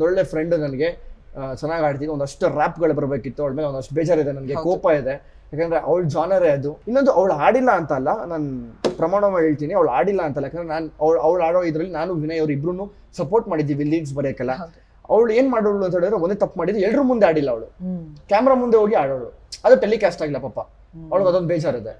ಒಂದೊಳ್ಳೆ ಫ್ರೆಂಡ್ ನನಗೆ ಚೆನ್ನಾಗಿ ಆಡ್ತೀನಿ ಒಂದಷ್ಟು ರ್ಯಾಪ್ಗಳು ಬರಬೇಕಿತ್ತು. ಅವಳ ಮೇಲೆ ಒಂದಷ್ಟು ಬೇಜಾರಿದೆ. ನನಗೆ ಕೋಪ ಇದೆ. ಯಾಕಂದ್ರೆ ಅವಳ ಜಾನರೇ ಅದು. ಇನ್ನೊಂದು ಅವಳು ಆಡಿಲ್ಲ ಅಂತ ಅಲ್ಲ ನಾನು ಪ್ರಮಾಣ ಮಾಡಿ ಹೇಳ್ತೀನಿ ಅವಳು ಆಡಿಲ್ಲ ಅಂತಲ್ಲ. ಯಾಕಂದ್ರೆ ನಾನು ಅವಳು ಅವಳು ಆಡೋ ಇದರಲ್ಲಿ ನಾನು ವಿನಯ್ ಅವ್ರು ಇಬ್ರು ಸಪೋರ್ಟ್ ಮಾಡಿದ್ದೀವಿ ಲೀಡ್ಸ್ ಬರೆಯೋಕ್ಕೆಲ್ಲ. ಅವಳು ಏನು ಮಾಡೋಳು ಅಂತ ಹೇಳಿದ್ರೆ ಒಂದೇ ತಪ್ಪು ಮಾಡಿದ್ರು ಎಲ್ಲರೂ ಮುಂದೆ ಆಡಿಲ್ಲ ಅವಳು. ಕ್ಯಾಮ್ರಾ ಮುಂದೆ ಹೋಗಿ ಆಡೋಳು. ಅದು ಟೆಲಿಕಾಸ್ಟ್ ಆಗಿಲ್ಲ ಪಾಪ. ಅವಳಿಗೆ ಅದೊಂದು ಬೇಜಾರಿದೆ.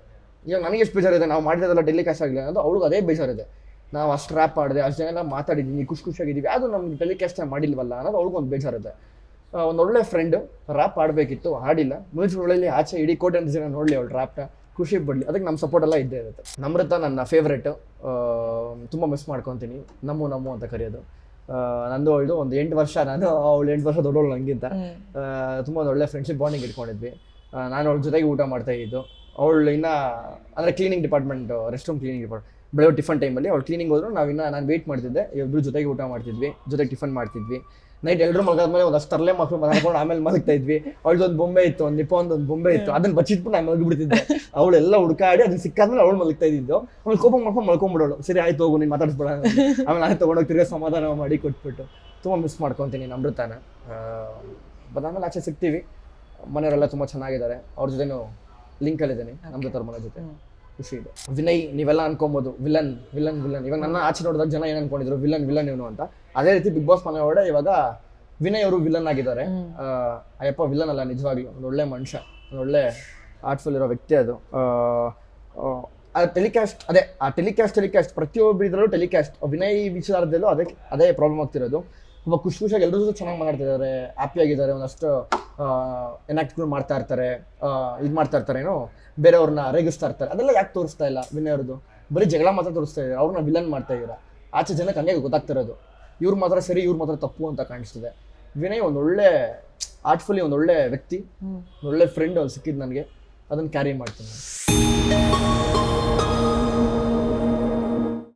ಈಗ ನನಗೆ ಎಷ್ಟು ಬೇಜಾರಿದೆ? ನಾವು ಮಾಡಿರೋದೆಲ್ಲ ಟೆಲಿಕಾಸ್ಟ್ ಆಗಿಲ್ಲ ಅನ್ನೋದು ಅವಳಿಗೆ ಅದೇ ಬೇಜಾರಿದೆ. ನಾವು ಅಷ್ಟು ರ್ಯಾಪ್ ಆಡಿದೆ ಅಷ್ಟು ಜನ ಎಲ್ಲ ಮಾತಾಡಿದ್ದೀನಿ ಖುಷಿ ಖುಷಿಯಾಗಿದ್ದೀವಿ. ಅದು ನಮ್ಗೆ ಟೆಲಿಕಾಸ್ಟ್ ಮಾಡಿಲ್ವಲ್ಲ ಅನ್ನೋದು ಅವ್ಳಿಗೊಂದು ಬೇಜಾರಿದೆ. ಆ, ಒಂದು ಒಳ್ಳೆ ಫ್ರೆಂಡ್ ರ್ಯಾಪ್ ಆಡಬೇಕಿತ್ತು ಆಡಿಲ್ಲ. ಮುನ್ಸಿಪಲ್ಲಿ ಆಚೆ ಇಡೀ ಕೋಟೆ ಅಂತ ಜನ ನೋಡಲಿ ಅವಳು ರ್ಯಾಪ್ನ ಖುಷಿ ಪಡಲಿ. ಅದಕ್ಕೆ ನಮ್ಮ ಸಪೋರ್ಟ್ ಎಲ್ಲ ಇದ್ದೇ ಇರುತ್ತೆ. ನಮ್ರತ ನನ್ನ ಫೇವ್ರೇಟು ತುಂಬ ಮಿಸ್ ಮಾಡ್ಕೊತೀನಿ. ನಮ್ಮು ನಮ್ಮು ಅಂತ ಕರೆಯೋದು. ನಂದು ಅವಳು ಒಂದು ಎಂಟು ವರ್ಷ ನಾನು ಅವಳು ಎಂಟು ವರ್ಷ ದೊಡ್ಡವಳು ನನಗಿಂತ ತುಂಬ ಒಂದು ಒಳ್ಳೆ ಫ್ರೆಂಡ್ಶಿಪ್ ಬಾಂಡಿಂಗ್ ಇಟ್ಕೊಂಡಿದ್ವಿ. ನಾನು ಅವಳ ಜೊತೆಗೆ ಊಟ ಮಾಡ್ತಾ ಇದ್ದು. ಅವಳು ಇನ್ನ ಅಂದರೆ cleaning department rest room cleaning department ಬೆಳಗ್ಗೆ ಟಿಫನ್ ಟೈಮಲ್ಲಿ ಅವಳು ಕ್ಲೀನಿಂಗ್ ಹೋದ್ರು ನಾವಿನ್ನ ನಾನು ವೇಟ್ ಮಾಡ್ತಿದ್ದೆ. ಇಬ್ಬರು ಜೊತೆಗೆ ಊಟ ಮಾಡ್ತಿದ್ವಿ ಜೊತೆಗೆ ಟಿಫನ್ ಮಾಡ್ತಿದ್ವಿ. ನೈಟ್ ಎಲ್ಲರೂ ಮಲಗಾದ್ಮೇಲೆ ಒಂದು ಅಷ್ಟು ತರಲೆ ಮಕ್ಕಳು ಮಲ್ಕೊಂಡು ಆಮೇಲೆ ಮಲಗ್ತಾ ಇದ್ವಿ. ಅವಳದೊಂದು ಬೊಂಬೆ ಇತ್ತು ಒಂದು ನಿಪ್ಪ ಒಂದು ಬೊಂಬೆ ಇತ್ತು. ಅದನ್ನ ಬಚ್ಚಿಟ್ಬಿಟ್ಟು ನಾನು ಮಲಗಿಬಿಡ್ತಿದ್ದೆ. ಅವಳೆಲ್ಲ ಹುಡುಕಾಡಿ ಅದನ್ನ ಸಿಕ್ಕಾದ್ಮೇಲೆ ಅವಳು ಮಲಗ್ತಾ ಇದ್ದಿದ್ದು. ಆಮೇಲೆ ಕೋಪ ಮಾಡ್ಕೊಂಡು ಮಲ್ಕೊಂಡ್ಬಿಡೋಳು ಸರಿ ಆಯ್ತು ಹೋಗು ನೀನು ಮಾತಾಡ್ಸ್ಬಿಡೋಣ ಆಮೇಲೆ ನಾನು ತೊಗೊಂಡೋಗಿ ತಿರ್ಗಾ ಸಮಾಧಾನ ಮಾಡಿ ಕೊಟ್ಬಿಟ್ಟು. ತುಂಬ ಮಿಸ್ ಮಾಡ್ಕೊತೀನಿ ನಮ್ರತಾನ ಬಟ್ ಆಮೇಲೆ ಆಚೆ ಸಿಗ್ತೀವಿ. ಮನೆಯವರೆಲ್ಲ ತುಂಬ ಚೆನ್ನಾಗಿದ್ದಾರೆ. ಅವ್ರ ಜೊತೆನೂ ಲಿಂಕಲ್ಲಿದ್ದೀನಿ ನಮ್ರತರ ಮನೆ ಜೊತೆ. ಖುಷಿ ಇದೆ. ವಿನಯ್ ನೀವೆಲ್ಲ ಅನ್ಕೊಬೋದು. Villain villain villain. ಇವಾಗ ನನ್ನ ಆಚೆ ನೋಡಿದಾಗ ಜನ ಏನು ಅನ್ಕೊಂಡಿದ್ರು? ವಿಲನ್ ವಿಲನ್ ಇವನು ಅಂತ. ಅದೇ ರೀತಿ ಬಿಗ್ ಬಾಸ್ ಮನೆ ಒಳಗಡೆ ಇವಾಗ ವಿನಯ್ ಅವರು ವಿಲನ್ ಆಗಿದ್ದಾರೆ. ಅಯ್ಯಪ್ಪ ವಿಲನ್ ಅಲ್ಲ ನಿಜವಾಗ್ಲೂ. ಒಂದು ಒಳ್ಳೆ ಮನುಷ್ಯ. ಒಂದು ಒಳ್ಳೆ ಆರ್ಟ್ಫುಲ್ ಇರೋ ವ್ಯಕ್ತಿ ಅದು. ಆ, ಟೆಲಿಕಾಸ್ಟ್ ಅದೇ ಆ ಟೆಲಿಕಾಸ್ಟ್ ಟೆಲಿಕಾಸ್ಟ್ ಪ್ರತಿಯೊಬ್ಬರು ಇದ್ರಲ್ಲೂ ಟೆಲಿಕಾಸ್ಟ್ ವಿನಯ್ ವಿಚಾರದಲ್ಲೂ ಅದಕ್ಕೆ ಅದೇ ಪ್ರಾಬ್ಲಮ್ ಆಗ್ತಿರೋದು. ತುಂಬ ಖುಷಿ ಖುಷಿಯಾಗಿ ಎಲ್ಲರೂ ಚೆನ್ನಾಗಿ ಮಾತಾಡ್ತಿದ್ದಾರೆ. ಹ್ಯಾಪಿ ಆಗಿದ್ದಾರೆ. ಒಂದಷ್ಟು ಎನಾಕ್ಟ್ಗಳು ಮಾಡ್ತಾ ಇರ್ತಾರೆ ಇದು ಮಾಡ್ತಾ ಇರ್ತಾರೆ ಏನೋ ಬೇರೆಯವ್ರನ್ನ ರೇಗಿಸ್ತಾ ಇರ್ತಾರೆ. ಅದೆಲ್ಲ ಯಾಕೆ ತೋರಿಸ್ತಾ ಇಲ್ಲ ವಿನಯ್ ಅವ್ರದ್ದು? ಬರೀ ಜಗಳ ಮಾತ್ರ ತೋರಿಸ್ತಾ ಇದ್ದಾರೆ. ಅವ್ರನ್ನ ವಿಲನ್ ಮಾಡ್ತಾ ಇದ್ದೀರಾ. ಆಚೆ ಜನಕ್ಕೆ ಹಂಗೆ ಗೊತ್ತಾಗ್ತಿರೋದು. ಇವ್ರು ಮಾತ್ರ ಸರಿ ಇವ್ರು ಮಾತ್ರ ತಪ್ಪು ಅಂತ ಕಾಣಿಸ್ತಿದೆ. ವಿನಯ್ ಒಂದು ಒಳ್ಳೆ ಆರ್ಟ್ಫುಲಿ ಒಂದು ಒಳ್ಳೆ ವ್ಯಕ್ತಿ ಒಳ್ಳೆ ಫ್ರೆಂಡ್ ಅವ್ರು ಸಿಕ್ಕಿದ್ದು ನನಗೆ. ಅದನ್ನು ಕ್ಯಾರಿ ಮಾಡ್ತೀನಿ.